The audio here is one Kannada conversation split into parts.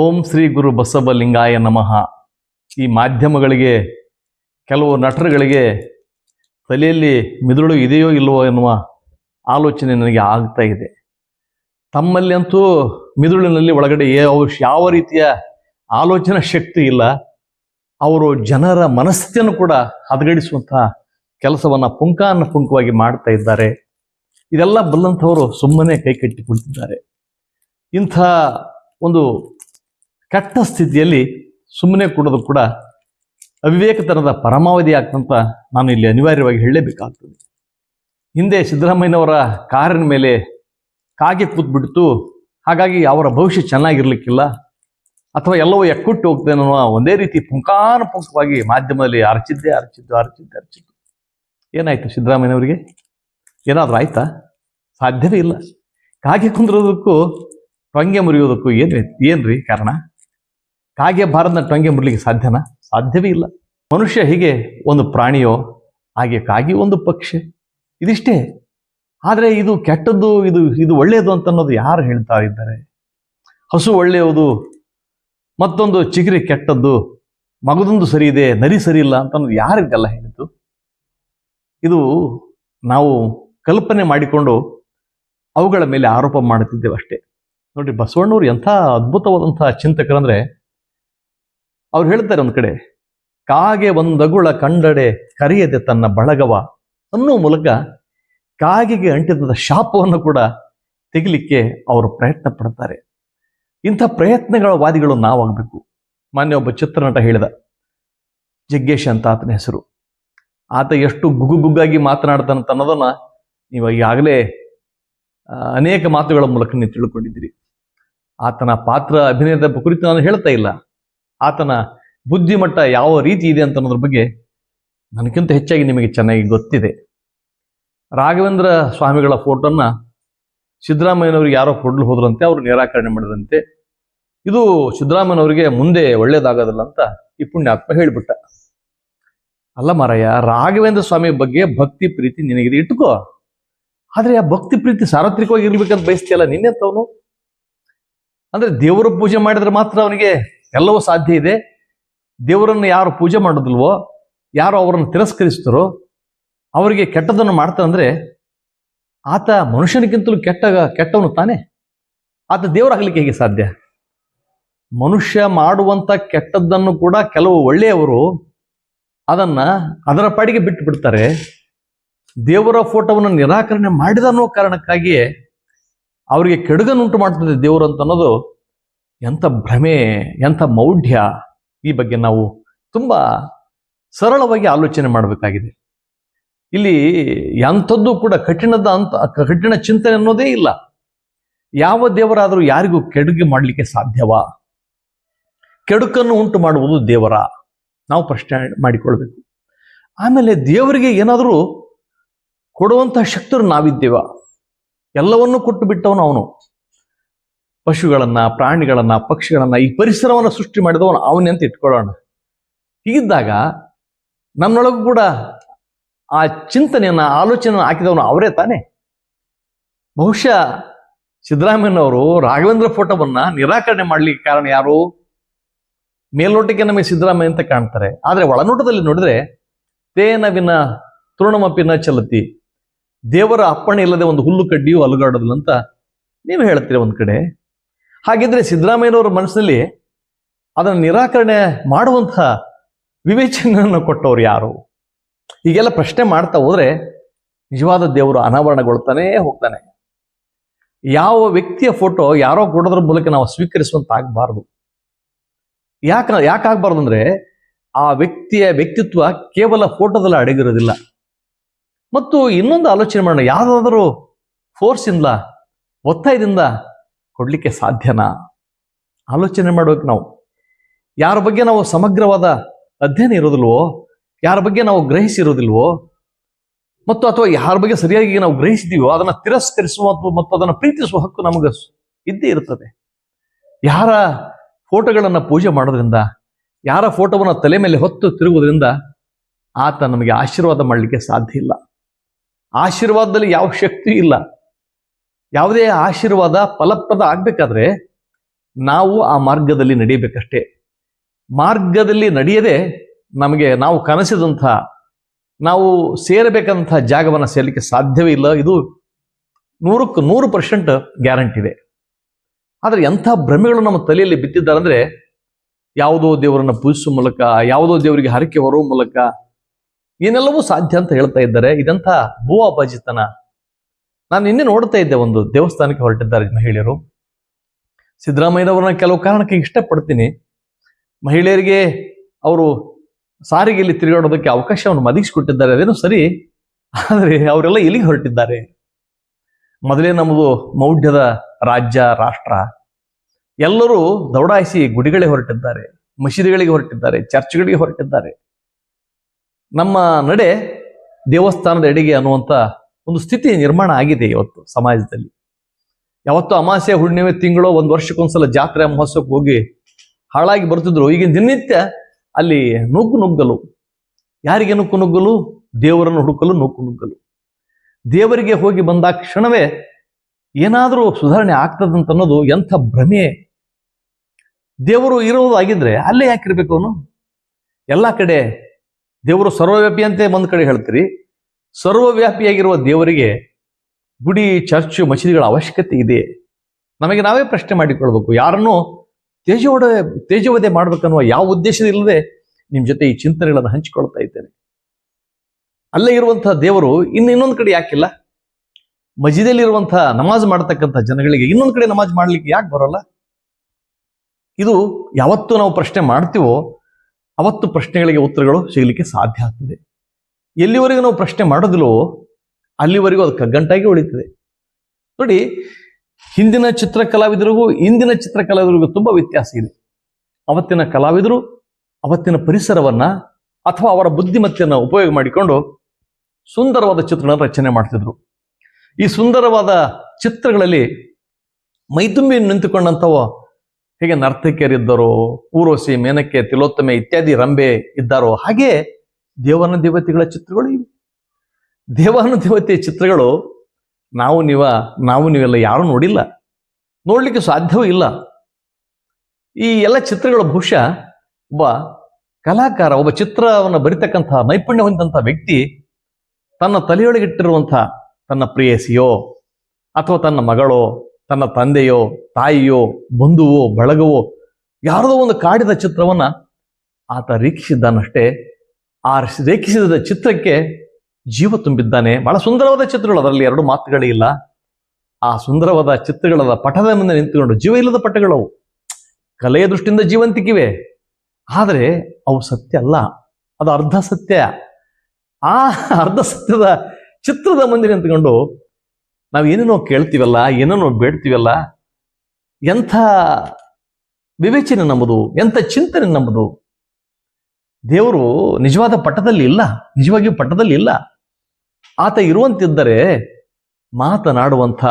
ಓಂ ಶ್ರೀ ಗುರು ಬಸವಲಿಂಗಾಯ ನಮಃ. ಈ ಮಾಧ್ಯಮಗಳಿಗೆ, ಕೆಲವು ನಟರುಗಳಿಗೆ ತಲೆಯಲ್ಲಿ ಮಿದುಳು ಇದೆಯೋ ಇಲ್ಲವೋ ಎನ್ನುವ ಆಲೋಚನೆ ನನಗೆ ಆಗ್ತಾ ಇದೆ. ತಮ್ಮಲ್ಲಿ ಅಂತೂ ಮಿದುಳಿನಲ್ಲಿ ಒಳಗಡೆ ಯಾವ ರೀತಿಯ ಆಲೋಚನಾ ಶಕ್ತಿ ಇಲ್ಲ, ಅವರು ಜನರ ಮನಸ್ಥಿತಿಯನ್ನು ಕೂಡ ಹದಗಡಿಸುವಂತಹ ಕೆಲಸವನ್ನು ಪುಂಕಾನ ಪುಂಕವಾಗಿ ಮಾಡ್ತಾ ಇದ್ದಾರೆ. ಇದೆಲ್ಲ ಬಲ್ಲಂಥವರು ಸುಮ್ಮನೆ ಕೈ ಕಟ್ಟಿಕೊಳ್ತಿದ್ದಾರೆ. ಇಂಥ ಒಂದು ಕೆಟ್ಟ ಸ್ಥಿತಿಯಲ್ಲಿ ಸುಮ್ಮನೆ ಕೂಡೋದು ಕೂಡ ಅವಿವೇಕತನದ ಪರಮಾವಧಿ ಆಗ್ತಂತ ನಾನು ಇಲ್ಲಿ ಅನಿವಾರ್ಯವಾಗಿ ಹೇಳಲೇಬೇಕಾಗ್ತದೆ. ಹಿಂದೆ ಸಿದ್ದರಾಮಯ್ಯನವರ ಕಾರಿನ ಮೇಲೆ ಕಾಗೆ ಕೂತ್ಬಿಡ್ತು. ಹಾಗಾಗಿ ಅವರ ಭವಿಷ್ಯ ಚೆನ್ನಾಗಿರ್ಲಿಕ್ಕಿಲ್ಲ. ಅಥವಾ ಎಲ್ಲವೂ ಎಕ್ಕುಟ್ಟು ಹೋಗ್ತದೆ ಅನ್ನೋ ಒಂದೇ ರೀತಿ ಪುಂಕಾನ ಪುಂಕವಾಗಿ ಮಾಧ್ಯಮದಲ್ಲಿ ಅರಚಿದ್ದೆ ಅರಚಿದ್ದು ಅರಚಿದ್ದೆ ಅರಚಿದ್ದು ಏನಾಯ್ತು ಸಿದ್ದರಾಮಯ್ಯನವರಿಗೆ? ಏನಾದರೂ ಆಯ್ತಾ? ಸಾಧ್ಯವೇ ಇಲ್ಲ. ಕಾಗೆ ಕುಂದ್ರೋದಕ್ಕೂ ಟೊಂಗೆ ಮುರಿಯೋದಕ್ಕೂ ಏನು ಏನ್ರಿ ಕಾರಣ? ಕಾಗೆ ಭಾರದ ಟೊಂಗೆ ಮುಡ್ಲಿಕ್ಕೆ ಸಾಧ್ಯನಾ? ಸಾಧ್ಯವೇ ಇಲ್ಲ. ಮನುಷ್ಯ ಹೀಗೆ ಒಂದು ಪ್ರಾಣಿಯೋ, ಹಾಗೆ ಕಾಗಿ ಒಂದು ಪಕ್ಷಿ? ಇದಿಷ್ಟೇ. ಆದರೆ ಇದು ಕೆಟ್ಟದ್ದು, ಇದು ಇದು ಒಳ್ಳೆಯದು ಅಂತ ಅನ್ನೋದು ಯಾರು ಹೇಳ್ತಾ ಇದ್ದಾರೆ? ಹಸು ಒಳ್ಳೆಯದು, ಮತ್ತೊಂದು ಚಿಗುರಿ ಕೆಟ್ಟದ್ದು, ಮಗದೊಂದು ಸರಿ ಇದೆ, ನರಿ ಸರಿ ಇಲ್ಲ ಅಂತ ಅನ್ನೋದು ಯಾರಿಗೆಲ್ಲ ಹೇಳಿದ್ದು? ಇದು ನಾವು ಕಲ್ಪನೆ ಮಾಡಿಕೊಂಡು ಅವುಗಳ ಮೇಲೆ ಆರೋಪ ಮಾಡುತ್ತಿದ್ದೇವೆ ಅಷ್ಟೇ. ನೋಡಿ, ಬಸವಣ್ಣವ್ರು ಎಂಥ ಅದ್ಭುತವಾದಂಥ ಚಿಂತಕರಂದ್ರೆ ಅವ್ರು ಹೇಳ್ತಾರೆ ಒಂದ್ ಕಡೆ, ಕಾಗೆ ಒಂದಗುಳ ಕಂಡಡೆ ಕರೆಯದೆ ತನ್ನ ಬಳಗವ. ಅನ್ನೋ ಮೂಲಕ ಕಾಗೆಗೆ ಅಂಟಿದ ಶಾಪವನ್ನು ಕೂಡ ತೆಗಿಲಿಕ್ಕೆ ಅವರು ಪ್ರಯತ್ನ ಪಡ್ತಾರೆ. ಇಂಥ ಪ್ರಯತ್ನಗಳ ವಾದಿಗಳು ನಾವಾಗಬೇಕು. ಮಾನ್ಯ ಒಬ್ಬ ಚಿತ್ರನಟ ಹೇಳಿದ, ಜಗ್ಗೇಶ್ ಅಂತ ಆತನ ಹೆಸರು. ಆತ ಎಷ್ಟು ಗುಗು ಗುಗ್ಗಾಗಿ ಮಾತನಾಡ್ತಾನಂತ ಅನ್ನೋದನ್ನ ನೀವು ಈಗಾಗಲೇ ಅನೇಕ ಮಾತುಗಳ ಮೂಲಕ ನೀವು ತಿಳ್ಕೊಂಡಿದ್ದೀರಿ. ಆತನ ಪಾತ್ರ ಅಭಿನಯದ ಕುರಿತು ನಾನು ಹೇಳ್ತಾ ಇಲ್ಲ. ಆತನ ಬುದ್ಧಿಮಟ್ಟ ಯಾವ ರೀತಿ ಇದೆ ಅಂತ ಅನ್ನೋದ್ರ ಬಗ್ಗೆ ನನಗಿಂತ ಹೆಚ್ಚಾಗಿ ನಿಮಗೆ ಚೆನ್ನಾಗಿ ಗೊತ್ತಿದೆ. ರಾಘವೇಂದ್ರ ಸ್ವಾಮಿಗಳ ಫೋಟೋನ ಸಿದ್ದರಾಮಯ್ಯನವ್ರಿಗೆ ಯಾರೋ ಕೊಡ್ಲು ಹೋದ್ರಂತೆ, ಅವರು ನಿರಾಕರಣೆ ಮಾಡಿದ್ರಂತೆ. ಇದು ಸಿದ್ದರಾಮಯ್ಯನವರಿಗೆ ಮುಂದೆ ಒಳ್ಳೇದಾಗೋದಿಲ್ಲ ಅಂತ ಈ ಪುಣ್ಯಾತ್ಮ ಹೇಳಿಬಿಟ್ಟ. ಅಲ್ಲ ಮಾರಯ್ಯ ರಾಘವೇಂದ್ರ ಸ್ವಾಮಿ ಬಗ್ಗೆ ಭಕ್ತಿ ಪ್ರೀತಿ ನಿನಗಿದೆ, ಇಟ್ಕೋ. ಆದ್ರೆ ಆ ಭಕ್ತಿ ಪ್ರೀತಿ ಸಾರ್ವತ್ರಿಕವಾಗಿ ಇರ್ಬೇಕಂತ ಬಯಸ್ತಿಯಲ್ಲ ನಿನ್ನೆಂತವನು ಅಂದ್ರೆ ದೇವರ ಪೂಜೆ ಮಾಡಿದ್ರೆ ಮಾತ್ರ ಅವನಿಗೆ ಎಲ್ಲವೂ ಸಾಧ್ಯ ಇದೆ. ದೇವರನ್ನು ಯಾರು ಪೂಜೆ ಮಾಡೋದಿಲ್ವೋ, ಯಾರು ಅವರನ್ನು ತಿರಸ್ಕರಿಸ್ತಾರೋ ಅವರಿಗೆ ಕೆಟ್ಟದನ್ನು ಮಾಡ್ತಾನಂದರೆ ಆತ ಮನುಷ್ಯನಿಗಿಂತಲೂ ಕೆಟ್ಟ, ಕೆಟ್ಟವನು ತಾನೆ. ಆತ ದೇವರಾಗಲಿಕ್ಕೆ ಹೇಗೆ ಸಾಧ್ಯ? ಮನುಷ್ಯ ಮಾಡುವಂತ ಕೆಟ್ಟದ್ದನ್ನು ಕೂಡ ಕೆಲವು ಒಳ್ಳೆಯವರು ಅದನ್ನ ಅದರ ಪಾಡಿಗೆ ಬಿಟ್ಟು ಬಿಡ್ತಾರೆ ದೇವರ ಫೋಟೋವನ್ನು ನಿರಾಕರಣೆ ಮಾಡಿದ ಅನ್ನೋ ಕಾರಣಕ್ಕಾಗಿಯೇ ಅವರಿಗೆ ಕೆಡುಗನ್ನುಂಟು ಮಾಡ್ತದೆ ದೇವರು ಅಂತ ಅನ್ನೋದು ಎಂಥ ಭ್ರಮೆ, ಎಂಥ ಮೌಢ್ಯ ಈ ಬಗ್ಗೆ ನಾವು ತುಂಬ ಸರಳವಾಗಿ ಆಲೋಚನೆ ಮಾಡಬೇಕಾಗಿದೆ. ಇಲ್ಲಿ ಎಂಥದ್ದು ಕೂಡ ಕಠಿಣದ ಅಂತ, ಕಠಿಣ ಚಿಂತನೆ ಅನ್ನೋದೇ ಇಲ್ಲ. ಯಾವ ದೇವರಾದರೂ ಯಾರಿಗೂ ಕೆಡುಗೆ ಮಾಡಲಿಕ್ಕೆ ಸಾಧ್ಯವಾ? ಕೆಡುಕನ್ನು ಉಂಟು ಮಾಡುವುದು ದೇವರ. ನಾವು ಪ್ರಶ್ನೆ ಮಾಡಿಕೊಳ್ಬೇಕು. ಆಮೇಲೆ ದೇವರಿಗೆ ಏನಾದರೂ ಕೊಡುವಂತಹ ಶಕ್ತರು ನಾವಿದ್ದೇವ? ಎಲ್ಲವನ್ನೂ ಕೊಟ್ಟು ಬಿಟ್ಟವನು ಅವನು. ಪಶುಗಳನ್ನ, ಪ್ರಾಣಿಗಳನ್ನ, ಪಕ್ಷಿಗಳನ್ನ ಈ ಪರಿಸರವನ್ನು ಸೃಷ್ಟಿ ಮಾಡಿದವನು ಅವನೇ ಅಂತ ಇಟ್ಕೊಳ್ಳೋಣ. ಹೀಗಿದ್ದಾಗ ನಮ್ಮೊಳಗೂ ಕೂಡ ಆ ಚಿಂತನೆಯನ್ನ ಆಲೋಚನೆಯನ್ನು ಹಾಕಿದವನು ಅವರೇ ತಾನೇ. ಬಹುಶಃ ಸಿದ್ದರಾಮಯ್ಯನವರು ರಾಘವೇಂದ್ರ ಫೋಟೋವನ್ನ ನಿರಾಕರಣೆ ಮಾಡಲಿಕ್ಕೆ ಕಾರಣ ಯಾರು? ಮೇಲ್ನೋಟಕ್ಕೆ ನಮಗೆ ಸಿದ್ದರಾಮಯ್ಯ ಅಂತ ಕಾಣ್ತಾರೆ. ಆದ್ರೆ ಒಳನೋಟದಲ್ಲಿ ನೋಡಿದ್ರೆ ತೇನವಿನ ತೃಣಮಪಿನ ಚಲತಿ, ದೇವರ ಅಪ್ಪಣೆ ಇಲ್ಲದೆ ಒಂದು ಹುಲ್ಲು ಕಡ್ಡಿಯು ಅಲುಗಾಡೋದಿಲ್ಲ ಅಂತ ನೀವು ಹೇಳ್ತೀರಿ ಒಂದ್ ಕಡೆ? ಹಾಗಿದ್ರೆ ಸಿದ್ದರಾಮಯ್ಯನವರ ಮನಸ್ಸಿನಲ್ಲಿ ಅದನ್ನು ನಿರಾಕರಣೆ ಮಾಡುವಂತಹ ವಿವೇಚನೆಯನ್ನು ಕೊಟ್ಟವ್ರು ಯಾರು? ಹೀಗೆಲ್ಲ ಪ್ರಶ್ನೆ ಮಾಡ್ತಾ ಹೋದ್ರೆ ನಿಜವಾದ ದೇವರು ಅನಾವರಣಗೊಳ್ತಾನೇ ಹೋಗ್ತಾನೆ. ಯಾವ ವ್ಯಕ್ತಿಯ ಫೋಟೋ ಯಾರೋ ಕೊಡೋದ್ರ ಮೂಲಕ ನಾವು ಸ್ವೀಕರಿಸುವಂತ ಆಗ್ಬಾರ್ದು ಯಾಕ, ಯಾಕಾಗಬಾರ್ದು ಅಂದ್ರೆ ಆ ವ್ಯಕ್ತಿಯ ವ್ಯಕ್ತಿತ್ವ ಕೇವಲ ಫೋಟೋದಲ್ಲಿ ಅಡಗಿರೋದಿಲ್ಲ. ಮತ್ತು ಇನ್ನೊಂದು ಆಲೋಚನೆ ಮಾಡೋಣ. ಯಾವುದಾದ್ರೂ ಫೋರ್ಸಿಂದ ಒತ್ತಾಯದಿಂದ ಕೊಡ್ಲಿಕ್ಕೆ ಸಾಧ್ಯನಾ? ಆಲೋಚನೆ ಮಾಡಬೇಕು ನಾವು. ಯಾರ ಬಗ್ಗೆ ನಾವು ಸಮಗ್ರವಾದ ಅಧ್ಯಯನ ಇರೋದಿಲ್ವೋ, ಯಾರ ಬಗ್ಗೆ ನಾವು ಗ್ರಹಿಸಿರೋದಿಲ್ವೋ, ಮತ್ತು ಅಥವಾ ಯಾರ ಬಗ್ಗೆ ಸರಿಯಾಗಿ ನಾವು ಗ್ರಹಿಸಿದೀವೋ, ಅದನ್ನ ತಿರಸ್ಕರಿಸುವ ಮತ್ತು- ಅದನ್ನು ಪ್ರೀತಿಸುವ ಹಕ್ಕು ನಮಗೆ ಇದ್ದೇ ಇರುತ್ತದೆ ಯಾರ ಫೋಟೋಗಳನ್ನು ಪೂಜೆ ಮಾಡೋದ್ರಿಂದ, ಯಾರ ಫೋಟೋವನ್ನು ತಲೆ ಮೇಲೆ ಹೊತ್ತು ತಿರುಗುವುದರಿಂದ, ಆತ ನಮಗೆ ಆಶೀರ್ವಾದ ಮಾಡಲಿಕ್ಕೆ ಸಾಧ್ಯ ಇಲ್ಲ. ಆಶೀರ್ವಾದದಲ್ಲಿ ಯಾವ ಶಕ್ತಿಯೂ ಇಲ್ಲ. ಯಾವುದೇ ಆಶೀರ್ವಾದ ಫಲಪ್ರದ ಆಗ್ಬೇಕಾದ್ರೆ ನಾವು ಆ ಮಾರ್ಗದಲ್ಲಿ ನಡೆಯಬೇಕಷ್ಟೇ ಮಾರ್ಗದಲ್ಲಿ ನಡೆಯದೆ ನಮಗೆ ನಾವು ಕನಸಿದಂಥ, ನಾವು ಸೇರಬೇಕಂಥ ಜಾಗವನ್ನು ಸೇರಲಿಕ್ಕೆ ಸಾಧ್ಯವೇ ಇಲ್ಲ. ಇದು ನೂರಕ್ಕೆ ನೂರು ಪರ್ಸೆಂಟ್ ಗ್ಯಾರಂಟಿ ಇದೆ. ಆದರೆ ಎಂಥ ಭ್ರಮೆಗಳು ನಮ್ಮ ತಲೆಯಲ್ಲಿ ಬಿತ್ತಿದ್ದಾರೆ ಅಂದರೆ ಯಾವುದೋ ದೇವರನ್ನು ಪೂಜಿಸುವ ಮೂಲಕ, ಯಾವುದೋ ದೇವರಿಗೆ ಹರಕೆ ಹೊರುವ ಮೂಲಕ, ಏನೆಲ್ಲವೂ ಸಾಧ್ಯ ಅಂತ ಹೇಳ್ತಾ ಇದ್ದಾರೆ. ಇದಂಥ ಭೂ ಅಪಜಿತನ ನಾನು ನಿನ್ನೆ ನೋಡ್ತಾ ಇದ್ದೆ ಒಂದು ದೇವಸ್ಥಾನಕ್ಕೆ ಹೊರಟಿದ್ದಾರೆ ಮಹಿಳೆಯರು. ಸಿದ್ದರಾಮಯ್ಯನವರನ್ನ ಕೆಲವು ಕಾರಣಕ್ಕೆ ಇಷ್ಟಪಡ್ತೀನಿ. ಮಹಿಳೆಯರಿಗೆ ಅವರು ಸಾರಿಗೆಯಲ್ಲಿ ತಿರುಗಾಡೋದಕ್ಕೆ ಅವಕಾಶವನ್ನು ಮದಗಿಸಿಕೊಟ್ಟಿದ್ದಾರೆ ಅದೇನು ಸರಿ, ಆದರೆ ಅವರೆಲ್ಲ ಎಲ್ಲಿಗೆ ಹೊರಟಿದ್ದಾರೆ? ಮೊದಲೇ ನಮ್ಮದು ಮೌಢ್ಯದ ರಾಜ್ಯ, ರಾಷ್ಟ್ರ. ಎಲ್ಲರೂ ದೌಡಾಯಿಸಿ ಗುಡಿಗಳೇ ಹೊರಟಿದ್ದಾರೆ, ಮಸೀದಿಗಳಿಗೆ ಹೊರಟಿದ್ದಾರೆ, ಚರ್ಚ್ಗಳಿಗೆ ಹೊರಟಿದ್ದಾರೆ. ನಮ್ಮ ನಡೆ ದೇವಸ್ಥಾನದ ಅಡಿಗೆ ಅನ್ನುವಂಥ ಒಂದು ಸ್ಥಿತಿ ನಿರ್ಮಾಣ ಆಗಿದೆ ಇವತ್ತು ಸಮಾಜದಲ್ಲಿ. ಯಾವತ್ತು ಅಮಾಸ್ಯ ಹುಣ್ಣಿಮೆ ತಿಂಗಳು ಒಂದು ವರ್ಷಕ್ಕೊಂದ್ಸಲ ಜಾತ್ರೆ ಮಹೋತ್ಸವಕ್ಕೆ ಹೋಗಿ ಹಾಳಾಗಿ ಬರ್ತಿದ್ರು. ಈಗ ದಿನನಿತ್ಯ ಅಲ್ಲಿ ನುಗ್ಗು ನುಗ್ಗಲು. ಯಾರಿಗೆ ನುಕ್ಕು ನುಗ್ಗಲು? ದೇವರನ್ನು ಹುಡುಕಲು ನುಗ್ಗು ನುಗ್ಗಲು. ದೇವರಿಗೆ ಹೋಗಿ ಬಂದ ಕ್ಷಣವೇ ಏನಾದರೂ ಸುಧಾರಣೆ ಆಗ್ತದಂತ ಅನ್ನೋದು ಎಂಥ ಭ್ರಮೆ. ದೇವರು ಇರೋದಾಗಿದ್ರೆ ಅಲ್ಲೇ ಯಾಕಿರ್ಬೇಕು ಅವನು? ಎಲ್ಲ ಕಡೆ ದೇವರು ಸರ್ವವ್ಯಾಪಿಯಂತೆ ಒಂದು ಕಡೆ ಹೇಳ್ತೀರಿ. ಸರ್ವವ್ಯಾಪಿಯಾಗಿರುವ ದೇವರಿಗೆ ಗುಡಿ, ಚರ್ಚ್, ಮಸೀದಿಗಳ ಅವಶ್ಯಕತೆ ಇದೆ. ನಮಗೆ ನಾವೇ ಪ್ರಶ್ನೆ ಮಾಡಿಕೊಳ್ಬೇಕು ಯಾರನ್ನು ತೇಜೋಡ, ತೇಜೋವಧೆ ಮಾಡ್ಬೇಕನ್ನುವ ಯಾವ ಉದ್ದೇಶದಿಲ್ಲದೆ ನಿಮ್ಮ ಜೊತೆ ಈ ಚಿಂತನೆಗಳನ್ನು ಹಂಚಿಕೊಳ್ತಾ ಇದ್ದೇನೆ. ಅಲ್ಲೇ ಇರುವಂತಹ ದೇವರು ಇನ್ನು ಇನ್ನೊಂದು ಕಡೆ ಯಾಕಿಲ್ಲ? ಮಸೀದಿಯಲ್ಲಿರುವಂತಹ ನಮಾಜ್ ಮಾಡತಕ್ಕಂಥ ಜನಗಳಿಗೆ ಇನ್ನೊಂದು ಕಡೆ ನಮಾಜ್ ಮಾಡ್ಲಿಕ್ಕೆ ಯಾಕೆ ಬರೋಲ್ಲ? ಇದು ಯಾವತ್ತು ನಾವು ಪ್ರಶ್ನೆ ಮಾಡ್ತೀವೋ ಅವತ್ತು ಪ್ರಶ್ನೆಗಳಿಗೆ ಉತ್ತರಗಳು ಸಿಗಲಿಕ್ಕೆ ಸಾಧ್ಯ ಆಗ್ತದೆ. ಎಲ್ಲಿವರೆಗೂ ನಾವು ಪ್ರಶ್ನೆ ಮಾಡೋದಿಲ್ಲವೋ ಅಲ್ಲಿವರೆಗೂ ಅದು ಕಗ್ಗಂಟಾಗಿ ಉಳಿತದೆ. ನೋಡಿ, ಹಿಂದಿನ ಚಿತ್ರ ಕಲಾವಿದರಿಗೂ ಇಂದಿನ ಚಿತ್ರ ಕಲಾವಿದರಿಗೂ ತುಂಬಾ ವ್ಯತ್ಯಾಸ ಇದೆ. ಅವತ್ತಿನ ಕಲಾವಿದರು, ಅವತ್ತಿನ ಪರಿಸರವನ್ನ ಅಥವಾ ಅವರ ಬುದ್ಧಿಮತ್ತೆಯನ್ನು ಉಪಯೋಗ ಮಾಡಿಕೊಂಡು ಸುಂದರವಾದ ಚಿತ್ರಣ ರಚನೆ ಮಾಡ್ತಿದ್ರು. ಈ ಸುಂದರವಾದ ಚಿತ್ರಗಳಲ್ಲಿ ಮೈತುಂಬಿ ನಿಂತುಕೊಂಡಂಥವು ಹೇಗೆ ನರ್ತಕಿಯರಿದ್ದರೋ ಊರೋಸಿ ಮೇನಕ್ಕೆ ತಿಲೋತ್ತಮೆ ಇತ್ಯಾದಿ ರಂಬೆ ಇದ್ದಾರೋ ಹಾಗೆ ದೇವನ ದೇವತೆಗಳ ಚಿತ್ರಗಳು ಇವೆ. ದೇವಾನು ದೇವತೆಯ ಚಿತ್ರಗಳು ನಾವು ನೀವ, ನಾವು ನೀವೆಲ್ಲ ಯಾರೂ ನೋಡಿಲ್ಲ. ನೋಡ್ಲಿಕ್ಕೆ ಸಾಧ್ಯವೂ ಇಲ್ಲ. ಈ ಎಲ್ಲ ಚಿತ್ರಗಳು ಬಹುಶಃ ಒಬ್ಬ ಕಲಾಕಾರ, ಒಬ್ಬ ಚಿತ್ರವನ್ನು ಬರಿತಕ್ಕಂತಹ ನೈಪುಣ್ಯ ಹೊಂದಿದಂಥ ವ್ಯಕ್ತಿ ತನ್ನ ತಲೆಯೊಳಗಿಟ್ಟಿರುವಂಥ ತನ್ನ ಪ್ರೇಯಸಿಯೋ ಅಥವಾ ತನ್ನ ಮಗಳೋ, ತನ್ನ ತಂದೆಯೋ, ತಾಯಿಯೋ, ಬಂಧುವೋ, ಬಳಗವೋ ಯಾರದೋ ಒಂದು ಕಾಡಿದ ಚಿತ್ರವನ್ನ ಆತ ರೇಖಿಸಿದ್ದಾನಷ್ಟೇ ಆ ರೇಖಿಸಿದ ಚಿತ್ರಕ್ಕೆ ಜೀವ ತುಂಬಿದ್ದಾನೆ. ಬಹಳ ಸುಂದರವಾದ ಚಿತ್ರಗಳು ಅದರಲ್ಲಿ. ಎರಡು ಮಾತುಗಳೇ ಇಲ್ಲ. ಆ ಸುಂದರವಾದ ಚಿತ್ರಗಳ ಪಟದ ಮುಂದೆ ನಿಂತುಕೊಂಡು ಜೀವ ಇಲ್ಲದ ಪಟಗಳು ಅವು. ಕಲೆಯ ದೃಷ್ಟಿಯಿಂದ ಜೀವಂತಿಕಿವೆ. ಆದರೆ ಅವು ಸತ್ಯ ಅಲ್ಲ. ಅದು ಅರ್ಧ ಸತ್ಯ. ಆ ಅರ್ಧ ಸತ್ಯದ ಚಿತ್ರದ ಮುಂದೆ ನಿಂತ್ಕೊಂಡು ನಾವು ಏನೇನೋ ಕೇಳ್ತೀವಲ್ಲ, ಏನೇನೋ ಬೇಡ್ತೀವಲ್ಲ, ಎಂಥ ವಿವೇಚನೆ ನಮ್ಮದು ಎಂಥ ಚಿಂತನೆ ನಮ್ಮದು ದೇವರು ನಿಜವಾದ ಪಟ್ಟದಲ್ಲಿ ಇಲ್ಲ, ನಿಜವಾಗಿಯೂ ಪಟ್ಟದಲ್ಲಿ ಇಲ್ಲ. ಆತ ಇರುವಂತಿದ್ದರೆ ಮಾತನಾಡುವಂಥ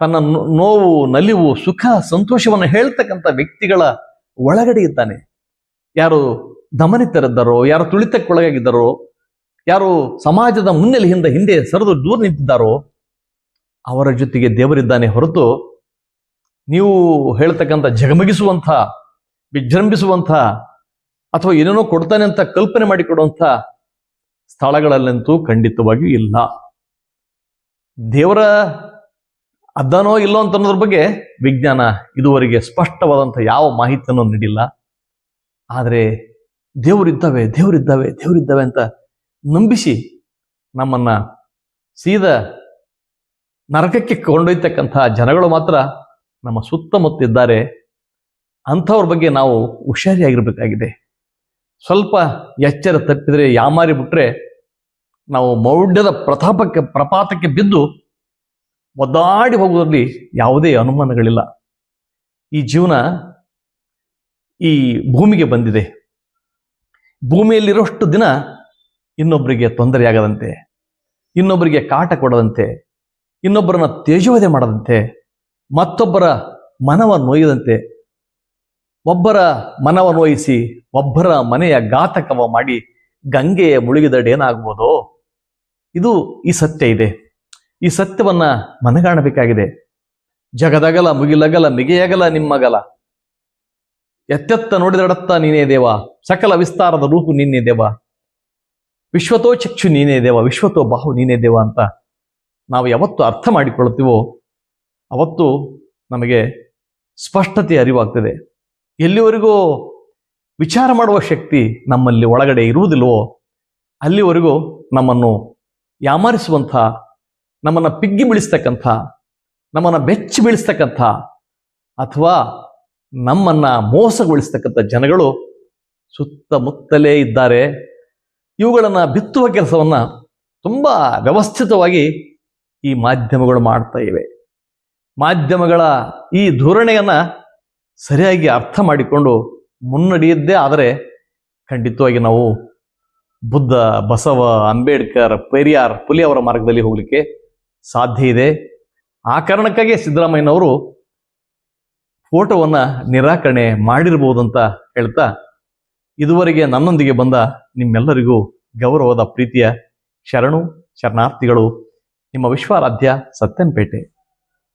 ತನ್ನ ನೋವು, ನಲಿವು, ಸುಖ, ಸಂತೋಷವನ್ನು ಹೇಳ್ತಕ್ಕಂಥ ವ್ಯಕ್ತಿಗಳ ಒಳಗಡೆ ಇದ್ದಾನೆ. ಯಾರು ದಮನಿತರಿದ್ದಾರೋ, ಯಾರು ತುಳಿತಕ್ಕೊಳಗಾಗಿದ್ದಾರೋ, ಯಾರು ಸಮಾಜದ ಮುನ್ನೆಲೆಯಿಂದ ಹಿಂದೆ ಸರಿದು ದೂರ ನಿಂತಿದ್ದಾರೋ, ಅವರ ಜೊತೆಗೆ ದೇವರಿದ್ದಾನೆ ಹೊರತು ನೀವು ಹೇಳ್ತಕ್ಕಂಥ ಜಗಮಗಿಸುವಂಥ, ವಿಜೃಂಭಿಸುವಂಥ ಅಥವಾ ಏನೇನೋ ಕೊಡ್ತಾನೆ ಅಂತ ಕಲ್ಪನೆ ಮಾಡಿಕೊಡುವಂಥ ಸ್ಥಳಗಳಲ್ಲಂತೂ ಖಂಡಿತವಾಗಿಯೂ ಇಲ್ಲ. ದೇವರ ಅದ್ದಾನೋ ಇಲ್ಲೋ ಅಂತ ಅನ್ನೋದ್ರ ಬಗ್ಗೆ ವಿಜ್ಞಾನ ಇದುವರೆಗೆ ಸ್ಪಷ್ಟವಾದಂಥ ಯಾವ ಮಾಹಿತಿಯನ್ನು ನೀಡಿಲ್ಲ. ಆದರೆ ದೇವರಿದ್ದಾವೆ ದೇವರಿದ್ದಾವೆ ದೇವರಿದ್ದಾವೆ ಅಂತ ನಂಬಿಸಿ ನಮ್ಮನ್ನ ಸೀದ ನರಕಕ್ಕೆ ಕೊಂಡೊಯ್ತಕ್ಕಂಥ ಜನಗಳು ಮಾತ್ರ ನಮ್ಮ ಸುತ್ತಮುತ್ತ ಇದ್ದಾರೆ. ಅಂಥವ್ರ ಬಗ್ಗೆ ನಾವು ಹುಷಾರಿಯಾಗಿರ್ಬೇಕಾಗಿದೆ. ಸ್ವಲ್ಪ ಎಚ್ಚರ ತಪ್ಪಿದರೆ, ಯಾಮಾರಿ ಬಿಟ್ರೆ ನಾವು ಮೌಢ್ಯದ ಪ್ರತಾಪಕ್ಕೆ, ಪ್ರಪಾತಕ್ಕೆ ಬಿದ್ದು ಒದ್ದಾಡಿ ಹೋಗುವುದರಲ್ಲಿ ಯಾವುದೇ ಅನುಮಾನಗಳಿಲ್ಲ. ಈ ಜೀವನ ಈ ಭೂಮಿಗೆ ಬಂದಿದೆ. ಭೂಮಿಯಲ್ಲಿರೋಷ್ಟು ದಿನ ಇನ್ನೊಬ್ಬರಿಗೆ ತೊಂದರೆಯಾಗದಂತೆ, ಇನ್ನೊಬ್ಬರಿಗೆ ಕಾಟ ಕೊಡದಂತೆ, ಇನ್ನೊಬ್ಬರನ್ನ ತೇಜೋವಧೆ ಮಾಡದಂತೆ, ಮತ್ತೊಬ್ಬರ ಮನವ ನೋಯದಂತೆ ಒಬ್ಬರ ಮನವನೋಯಿಸಿ ಒಬ್ಬರ ಮನೆಯ ಘಾತಕವ ಮಾಡಿ ಗಂಗೆಯ ಮುಳುಗಿದಡೇನಾಗ್ಬೋದೋ ಇದು ಈ ಸತ್ಯ ಇದೆ. ಈ ಸತ್ಯವನ್ನ ಮನಗಾಣಬೇಕಾಗಿದೆ. ಜಗದಗಲ ಮುಗಿಲಗಲ ಮಿಗಿಯಗಲ ನಿಮ್ಮಗಲ. ಎತ್ತೆತ್ತ ನೋಡಿದಡತ್ತ ನೀನೇ ದೇವ. ಸಕಲ ವಿಸ್ತಾರದ ರೂಪು ನೀನೇ ದೇವ. ವಿಶ್ವತೋ ಚಕ್ಷು ನೀನೇ ದೇವ. ವಿಶ್ವತೋ ಬಾಹು ನೀನೇ ದೇವ ಅಂತ ನಾವು ಯಾವತ್ತು ಅರ್ಥ ಮಾಡಿಕೊಳ್ಳುತ್ತೀವೋ, ಅವತ್ತು ನಮಗೆ ಸ್ಪಷ್ಟತೆ ಅರಿವಾಗ್ತದೆ. ಎಲ್ಲಿವರೆಗೂ ವಿಚಾರ ಮಾಡುವ ಶಕ್ತಿ ನಮ್ಮಲ್ಲಿ ಒಳಗಡೆ ಇರುವುದಿಲ್ವೋ ಅಲ್ಲಿವರೆಗೂ ನಮ್ಮನ್ನು ಯಾಮಾರಿಸುವಂಥ, ನಮ್ಮನ್ನು ಪಿಗ್ಗಿ ಬೀಳಿಸ್ತಕ್ಕಂಥ, ನಮ್ಮನ್ನು ಬೆಚ್ಚಿ ಬೀಳಿಸ್ತಕ್ಕಂಥ ಅಥವಾ ನಮ್ಮನ್ನು ಮೋಸಗೊಳಿಸ್ತಕ್ಕಂಥ ಜನಗಳು ಸುತ್ತಮುತ್ತಲೇ ಇದ್ದಾರೆ. ಇವುಗಳನ್ನು ಬಿತ್ತುವ ಕೆಲಸವನ್ನು ತುಂಬ ವ್ಯವಸ್ಥಿತವಾಗಿ ಈ ಮಾಧ್ಯಮಗಳು ಮಾಡ್ತಾ ಇವೆ. ಮಾಧ್ಯಮಗಳ ಈ ಧೋರಣೆಯನ್ನ ಸರಿಯಾಗಿ ಅರ್ಥ ಮಾಡಿಕೊಂಡು ಮುನ್ನಡೆಯದ್ದೇ ಆದರೆ ಖಂಡಿತವಾಗಿ ನಾವು ಬುದ್ಧ, ಬಸವ, ಅಂಬೇಡ್ಕರ್, ಪೆರಿಯಾರ್, ಪುಲಿ ಅವರ ಮಾರ್ಗದಲ್ಲಿ ಹೋಗಲಿಕ್ಕೆ ಸಾಧ್ಯ ಇದೆ. ಆ ಕಾರಣಕ್ಕಾಗಿ ಸಿದ್ದರಾಮಯ್ಯನವರು ಫೋಟೋವನ್ನು ನಿರಾಕರಣೆ ಮಾಡಿರ್ಬೋದು ಅಂತ ಹೇಳ್ತಾ ಇದುವರೆಗೆ ನನ್ನೊಂದಿಗೆ ಬಂದ ನಿಮ್ಮೆಲ್ಲರಿಗೂ ಗೌರವದ ಪ್ರೀತಿಯ ಶರಣು, ಶರಣಾರ್ಥಿಗಳು, ನಿಮ್ಮ ವಿಶ್ವಾರಾಧ್ಯ ಸತ್ಯಂಪೇಟೆ